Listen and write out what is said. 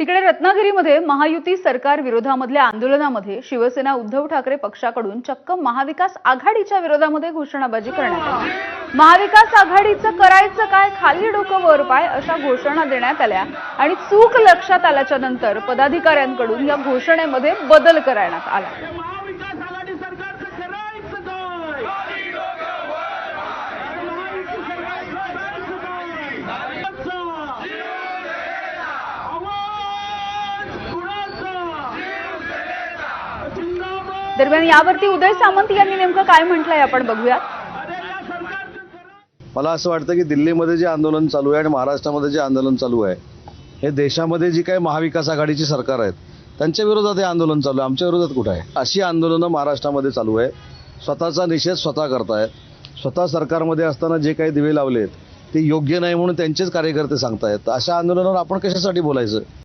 तिकडे रत्नागिरीमध्ये महायुती सरकार विरोधामधल्या आंदोलनामध्ये शिवसेना उद्धव ठाकरे पक्षाकडून चक्क महाविकास आघाडीच्या विरोधामध्ये घोषणाबाजी करण्यात आली. महाविकास आघाडीचं करायचं काय? खाली डोकं वर पाय अशा घोषणा देण्यात आल्या आणि चूक लक्षात आल्याच्यानंतर पदाधिकाऱ्यांकडून या घोषणेमध्ये बदल करण्यात आला महाविकास आघाडी सरकारचं करायचं काय महायुती सरकारचं करायचं काय? आवाज कुणाचा? जिंदाबाद दरम्यान यावरती उदय सामंत यांनी नेमकं काय म्हटलंय आपण बघूयात. मला असं वाटतं की दिल्लीमध्ये जे आंदोलन चालू आहे आणि महाराष्ट्रामध्ये जे आंदोलन चालू आहे हे देशामध्ये जी काही महाविकास आघाडीची सरकार आहेत त्यांच्या विरोधात हे आंदोलन चालू आहे. आमच्या विरोधात कुठं आहे? अशी आंदोलनं महाराष्ट्रामध्ये चालू आहे. स्वतःचा निषेध स्वतः करतायत स्वतः सरकारमध्ये असताना जे काही दिवे लावलेत ते योग्य नाही म्हणून त्यांचेच कार्यकर्ते सांगतायत. अशा आंदोलनावर आपण कशासाठी बोलायचं?